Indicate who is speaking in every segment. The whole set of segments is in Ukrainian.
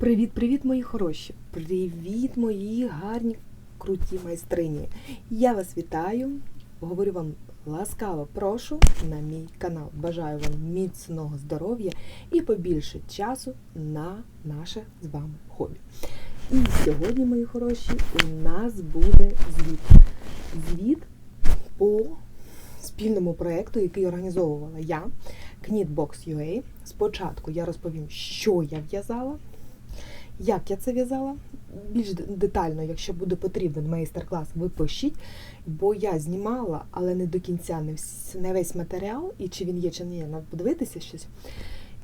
Speaker 1: Привіт-привіт, мої хороші! Привіт, мої гарні, круті майстрині! Я вас вітаю, говорю вам ласкаво прошу на мій канал. Бажаю вам міцного здоров'я і побільше часу на наше з вами хобі. І сьогодні, мої хороші, у нас буде звіт. Звіт по спільному проєкту, який організовувала я, Knitbox.ua. Спочатку я розповім, що я в'язала. Як я це в'язала? Більш детально, якщо буде потрібен майстер-клас, ви пишіть, бо я знімала, але не до кінця не, вс- не весь матеріал, і чи він є, чи не є, треба подивитися щось.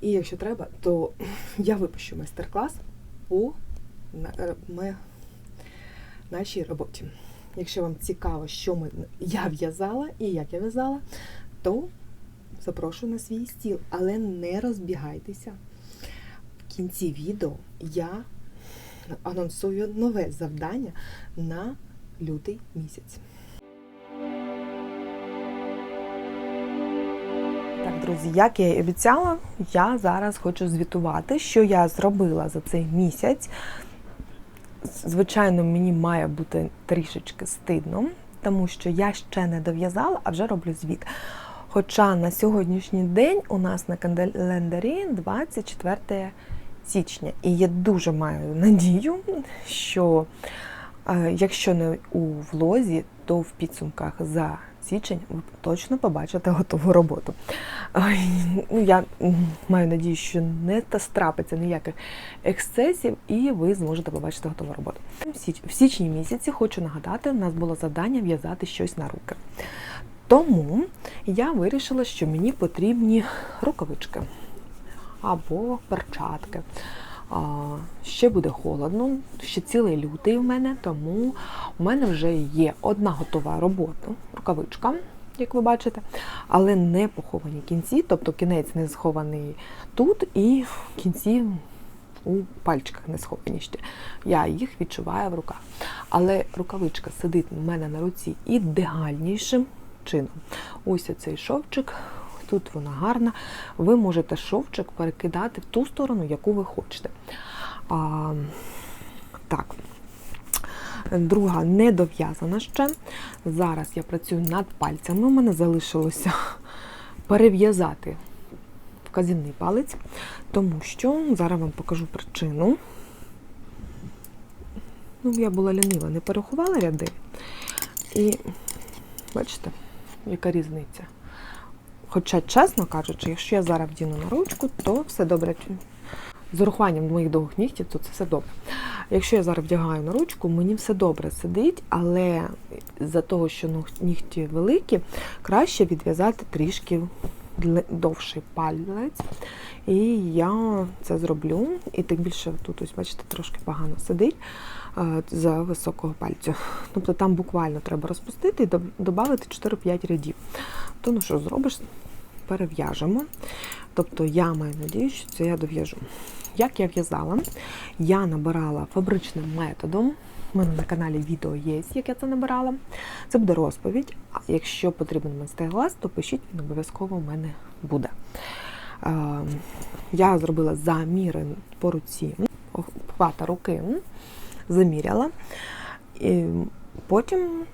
Speaker 1: І якщо треба, то я випущу майстер-клас по е, нашій роботі. Якщо вам цікаво, що ми, я в'язала і як я в'язала, то запрошую на свій стіл, але не розбігайтеся. Кінці відео я анонсую нове завдання на лютий місяць. Так, друзі, як я і обіцяла, я зараз хочу звітувати, що я зробила за цей місяць. Звичайно, мені має бути трішечки стидно, тому що я ще не дов'язала, а вже роблю звіт. Хоча на сьогоднішній день у нас на календарі 24 січня. І я дуже маю надію, що е, якщо не у влозі, то в підсумках за січень ви точно побачите готову роботу. Ну, я маю надію, що не страпиться ніяких ексцесів, і ви зможете побачити готову роботу. В січні місяці хочу нагадати, у нас було завдання в'язати щось на руки. Тому я вирішила, що мені потрібні рукавички або перчатки. Ще буде холодно, ще цілий лютий в мене, тому у мене вже є одна готова робота, рукавичка, як ви бачите, але не поховані кінці, тобто кінець не схований тут і кінці у пальчиках не сховані ще. Я їх відчуваю в руках. Але рукавичка сидить у мене на руці ідеальнішим чином. Ось оцей шовчик, тут вона гарна. Ви можете шовчик перекидати в ту сторону, яку ви хочете. А, так. Друга не дов'язана ще. Зараз я працюю над пальцями. У мене залишилося перев'язати вказівний палець, тому що зараз вам покажу причину. Ну, я була лінива, не порахувала ряди. І бачите, яка різниця. Хоча, чесно кажучи, якщо я зараз вдіну на ручку, то все добре. З урахуванням моїх довгих нігтів, то це все добре. Якщо я зараз вдягаю на ручку, мені все добре сидить, але за того, що нігті великі, краще відв'язати трішки довший палець. І я це зроблю. І тим більше тут, ось, бачите, трошки погано сидить е, за високого пальцю. Тобто там буквально треба розпустити і додати 4-5 рядів. То ну що зробиш, перев'яжемо. Тобто я маю надію, що це я дов'яжу. Як я в'язала, я набирала фабричним методом. У мене на каналі відео є, як я це набирала. Це буде розповідь. А якщо потрібен майстер-клас, то пишіть, він обов'язково в мене буде. Е, Я зробила заміри по руці, хвата руки, заміряла. І потім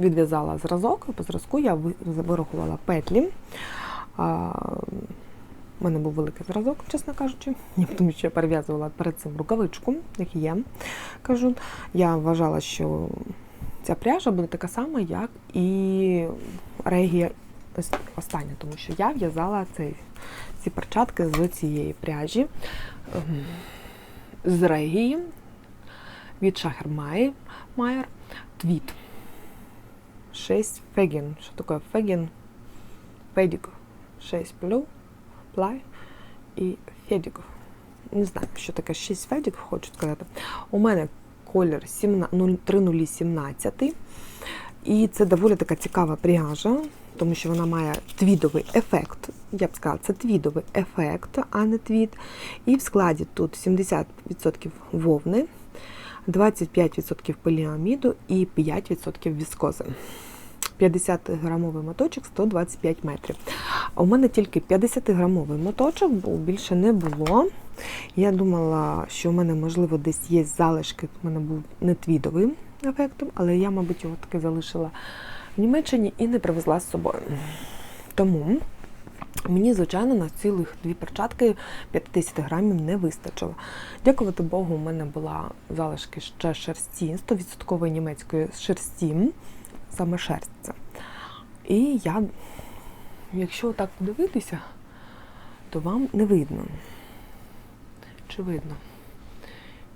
Speaker 1: відв'язала зразок, по зразку я ви- вирахувала петлі. У мене був великий зразок, чесно кажучи, тому що я перев'язувала перед цим рукавичку, як є. Кажу, я вважала, що ця пряжа буде така сама, як і регія остання, тому що я в'язала ці перчатки з цієї пряжі ем, з регії від Шахер Майер Твіт. 6 фегін. Що таке фегін? Педік. 6 плю, плай і федік. Не знаю, що таке 6 федік, хочу сказати. У мене колір 3017. І це доволі така цікава пряжа, тому що вона має твідовий ефект. Я б сказала, це твідовий ефект, а не твід. І в складі тут 70% вовни, 25% поліаміду і 5% віскози. 50-грамовий моточок 125 метрів. У мене тільки 50-грамовий моточок, бо більше не було. Я думала, що в мене, можливо, десь є залишки. У мене був не твідовий ефектом, але я, мабуть, його таки залишила в Німеччині і не привезла з собою. Тому мені, звичайно, на цілих дві перчатки 50 грамів не вистачило. Дякувати Богу, у мене була залишки ще шерсті, 100% німецької шерсті, саме шерсть це. І я, якщо так подивитися, то вам не видно. Чи видно?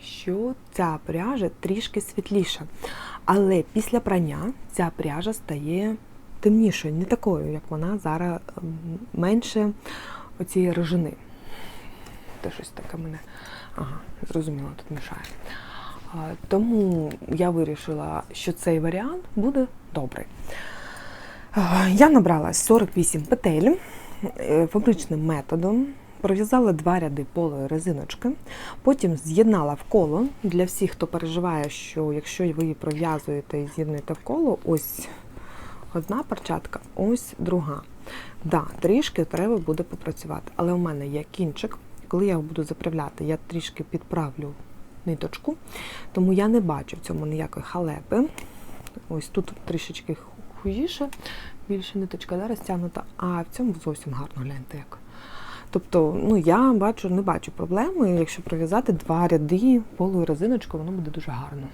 Speaker 1: Що ця пряжа трішки світліша. Але після прання ця пряжа стає темнішою, не такою, як вона зараз ем, менше оцієї рожини. Те щось таке мене. Ага, зрозуміло, тут мішає. Тому я вирішила, що цей варіант буде добрий. Я набрала 48 петель е, фабричним методом. Пров'язала два ряди полої резиночки, потім з'єднала в коло. Для всіх, хто переживає, що якщо ви пров'язуєте і з'єднуєте в коло, ось одна перчатка, ось друга. Да, трішки треба буде попрацювати, але у мене є кінчик. Коли я його буду заправляти, я трішки підправлю ниточку, тому я не бачу в цьому ніякої халепи. Ось тут трішечки хужіше, більше ниточка да, розтягнута, а в цьому зовсім гарно гляньте як. Тобто, ну я бачу, не бачу проблеми, якщо пров'язати два ряди полою резиночкою, воно буде дуже гарно.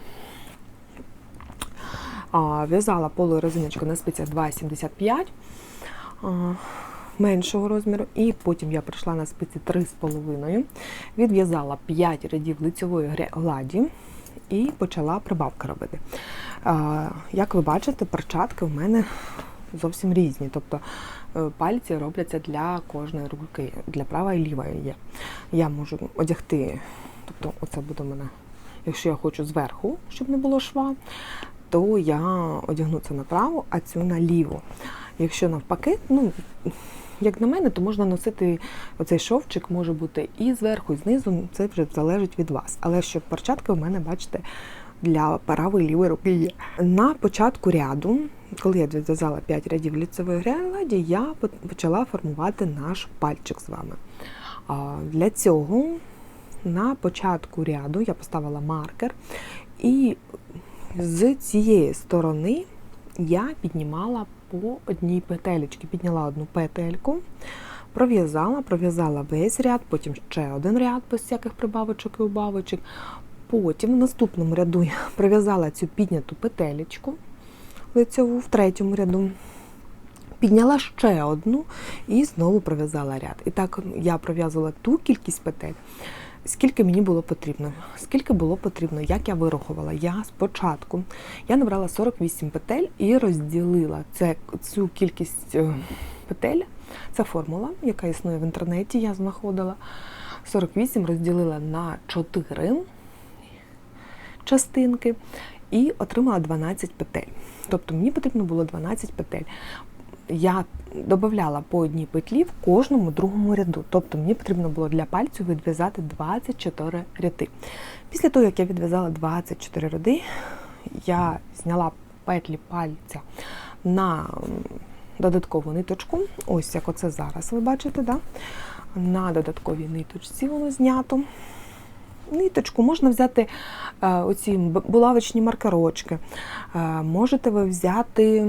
Speaker 1: В'язала полою резиночку на спицях 2,75 меншого розміру, і потім я прийшла на спиці 3,5, відв'язала 5 рядів лицьової гладі і почала прибавки робити. Як ви бачите, перчатки в мене зовсім різні. Тобто е, пальці робляться для кожної руки, для правої і лівої є. Я можу одягти, тобто оце буде в мене, якщо я хочу зверху, щоб не було шва, то я одягну це на праву, а цю на ліву. Якщо навпаки, ну як на мене, то можна носити оцей шовчик, може бути і зверху, і знизу, це вже залежить від вас. Але щоб перчатки в мене, бачите, для правої лівої руки є. На початку ряду, коли я відв'язала 5 рядів ліцевої гладі, я почала формувати наш пальчик з вами. Для цього на початку ряду я поставила маркер, і з цієї сторони я піднімала по одній петелечці. Підняла одну петельку, пров'язала, пров'язала весь ряд, потім ще один ряд без всяких прибавочок і убавочок. Потім в наступному ряду я пров'язала цю підняту петелечку лицьову в третьому ряду. Підняла ще одну і знову пров'язала ряд. І так я пров'язувала ту кількість петель, скільки мені було потрібно. Скільки було потрібно, як я вирахувала? Я спочатку я набрала 48 петель і розділила це, цю кількість е, петель. Це формула, яка існує в інтернеті, я знаходила. 48 розділила на 4 частинки і отримала 12 петель. Тобто мені потрібно було 12 петель. Я додавала по одній петлі в кожному другому ряду. Тобто мені потрібно було для пальцю відв'язати 24 ряди. Після того, як я відв'язала 24 ряди, я зняла петлі пальця на додаткову ниточку. Ось як оце зараз ви бачите, да? на додатковій ниточці воно знято. Ниточку можна взяти е, оці булавочні маркерочки. Е, можете ви взяти,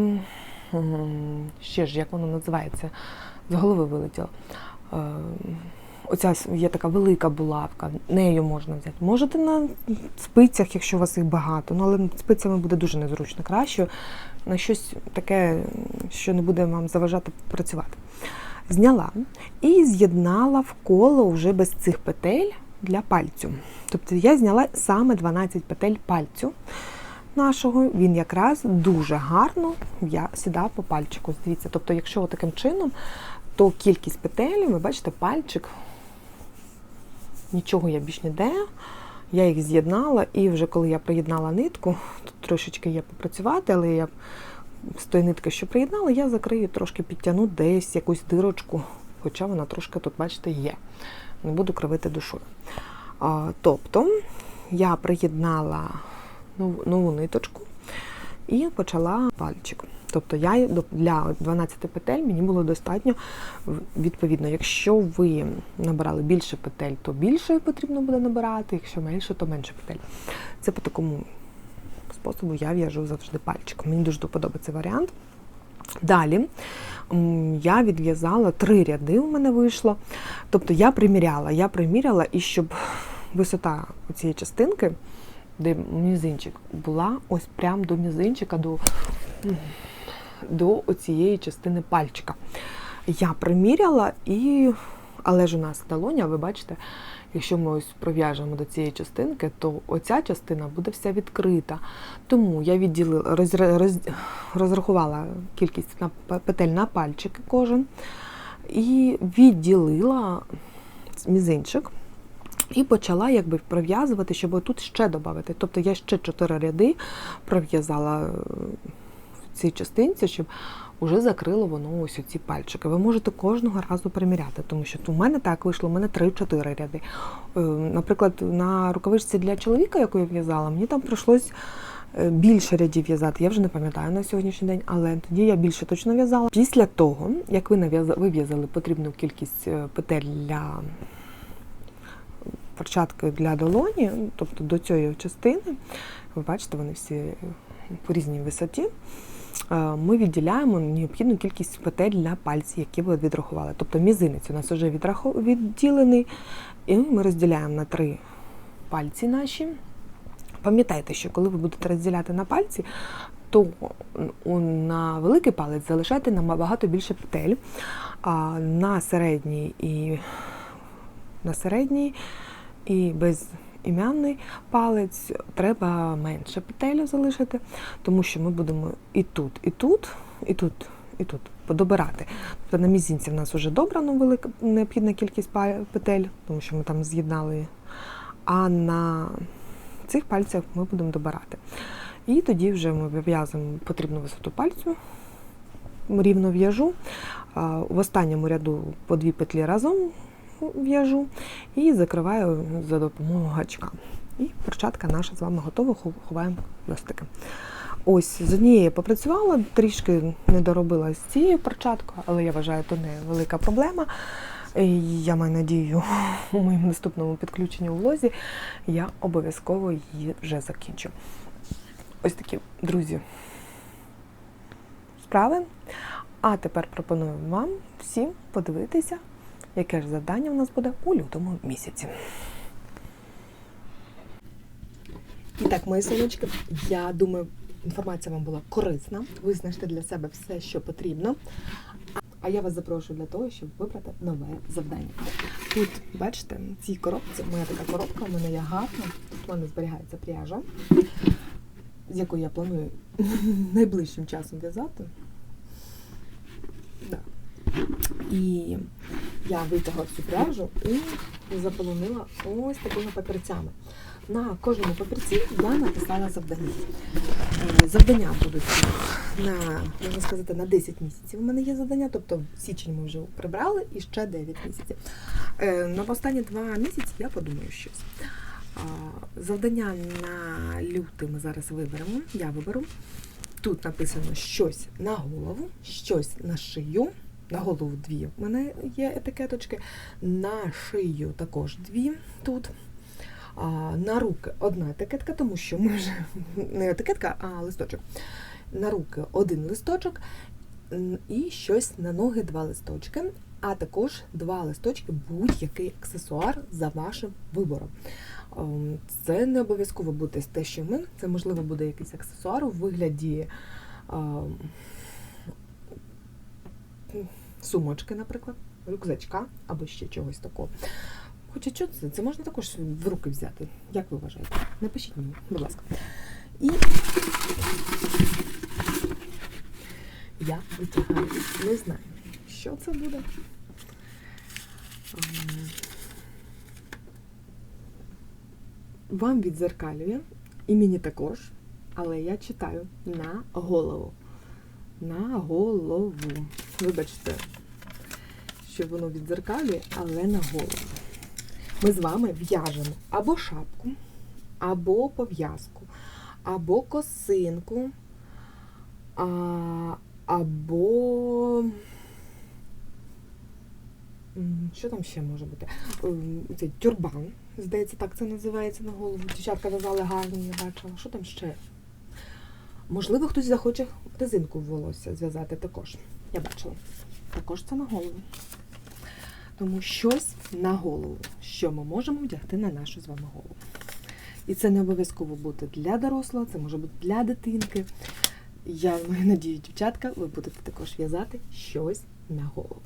Speaker 1: ще ж, як воно називається, з голови вилетіло. Е, Оця є така велика булавка, нею можна взяти. Можете на спицях, якщо у вас їх багато, ну але спицями буде дуже незручно. Краще на щось таке, що не буде вам заважати працювати. Зняла і з'єднала в коло вже без цих петель для пальцю. Тобто я зняла саме 12 петель пальцю нашого, він якраз дуже гарно я сідав по пальчику. Дивіться, тобто, якщо таким чином, то кількість петель, ви бачите, пальчик, нічого я більш не де. Я їх з'єднала, і вже коли я приєднала нитку, тут трошечки є попрацювати, але я з тої нитки, що приєднала, я закрию, трошки підтягну десь якусь дирочку, хоча вона трошки тут, бачите, є. Не буду кривити душою. Тобто я приєднала нову, нову ниточку і почала пальчик. Тобто я для 12 петель мені було достатньо відповідно. Якщо ви набирали більше петель, то більше потрібно буде набирати, якщо менше, то менше петель. Це по такому способу я в'яжу завжди пальчиком. Мені дуже подобається варіант. Далі я відв'язала три ряди, у мене вийшло. Тобто я приміряла, я приміряла, і щоб висота цієї частинки, де мізинчик, була ось прям до мізинчика, до, до оцієї частини пальчика. Я приміряла і. Але ж у нас долоня, ви бачите, якщо ми ось пров'яжемо до цієї частинки, то оця частина буде вся відкрита. Тому я відділила, роз, роз, розрахувала кількість на петель на пальчики кожен і відділила мізинчик. І почала якби пров'язувати, щоб тут ще додати. Тобто я ще чотири ряди пров'язала е, в цій частинці, щоб вже закрило воно ось ці пальчики. Ви можете кожного разу приміряти, тому що у мене так вийшло, у мене 3-4 ряди. Е, Наприклад, на рукавичці для чоловіка, яку я в'язала, мені там прийшлось е, більше рядів в'язати. Я вже не пам'ятаю на сьогоднішній день, але тоді я більше точно в'язала. Після того, як ви вив'язали потрібну кількість петель для перчатки для долоні, тобто до цієї частини, ви бачите, вони всі по різній висоті. е, Ми відділяємо необхідну кількість петель для пальців, які ви відрахували. Тобто мізинець у нас вже відділений, і ми розділяємо на три пальці наші. Пам'ятайте, що коли ви будете розділяти на пальці, то на великий палець залишайте набагато більше петель, а на середній і на середній і безім'яний палець треба менше петель залишити, тому що ми будемо і тут, і тут, і тут, і тут подобирати. Тобто на мізинці в нас вже добрано велика необхідна кількість петель, тому що ми там з'єднали. А на цих пальцях ми будемо добирати. І тоді вже ми вив'язуємо потрібну висоту пальцю, рівно в'яжу. В останньому ряду по дві петлі разом в'яжу і закриваю за допомогою гачка. І перчатка наша з вами готова, ховаємо хвостики. Ось з однією я попрацювала, трішки не доробила з цією перчаткою, але я вважаю, то не велика проблема. І Я маю надію, у моєму наступному підключенні у влозі я обов'язково її вже закінчу. Ось такі, друзі, справи. А тепер пропоную вам всім подивитися, яке ж завдання у нас буде у лютому місяці. І так, мої сонечки, я думаю, інформація вам була корисна. Ви знайшли для себе все, що потрібно. А я вас запрошую для того, щоб вибрати нове завдання. Тут, бачите, в цій коробці, моя така коробка, у мене є гарна. Тут у мене зберігається пряжа, з якою я планую найближчим часом в'язати. Да. І я витягла цю пряжу і заполонила ось такими папірцями. На кожному папірці я написала завдання. Е, Завдання будуть на, можна сказати, на 10 місяців. У мене є завдання, тобто січень ми вже прибрали і ще 9 місяців. Е, На останні 2 місяці я подумаю щось. Завдання на лютий ми зараз виберемо. Я виберу. Тут написано щось на голову, щось на шию. На голову дві. У мене є етикеточки. На шию також дві тут. А, на руки одна етикетка, тому що ми вже не етикетка, а листочок. На руки один листочок і щось на ноги два листочки, а також два листочки будь-який аксесуар за вашим вибором. Ем, Це не обов'язково буде те, що ми. Це можливо буде якийсь аксесуар у вигляді ем, сумочки, наприклад, рюкзачка або ще чогось такого. Хоча що це? Це можна також в руки взяти. Як ви вважаєте? Напишіть мені, будь ласка. І я витягаю. Не знаю, що це буде. Вам відзеркалює, і мені також, але я читаю на голову. На голову. Вибачте, що воно відзеркалює, але на голову. Ми з вами в'яжемо або шапку, або пов'язку, або косинку, А, або. Що там ще може бути? Цей тюрбан, здається, так це називається на голову. Дівчатка в'язали гарні, я бачила. Що там ще? Можливо, хтось захоче резинку в волосся зв'язати також. Я бачила. Також це на голову. Тому щось на голову, що ми можемо вдягти на нашу з вами голову. І це не обов'язково бути для дорослого, це може бути для дитинки. Я маю надію, дівчатка, ви будете також в'язати щось на голову.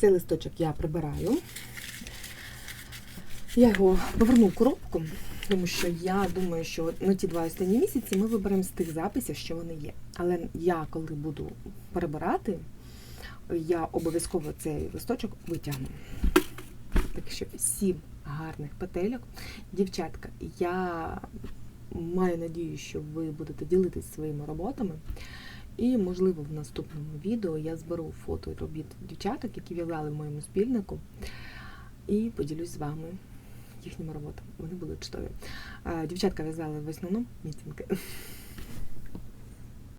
Speaker 1: Цей листочок я прибираю. Я його поверну в коробку, тому що я думаю, що на ті два останні місяці ми виберемо з тих записів, що вони є. Але я, коли буду перебирати, я обов'язково цей листочок витягну. Так що сім гарних петельок. Дівчатка, я маю надію, що ви будете ділитись своїми роботами. І, можливо, в наступному відео я зберу фото робіт дівчаток, які в'язали в моєму спільнику, і поділюсь з вами їхніми роботами. Вони були чудові. Дівчатка в'язали в основному мітинги.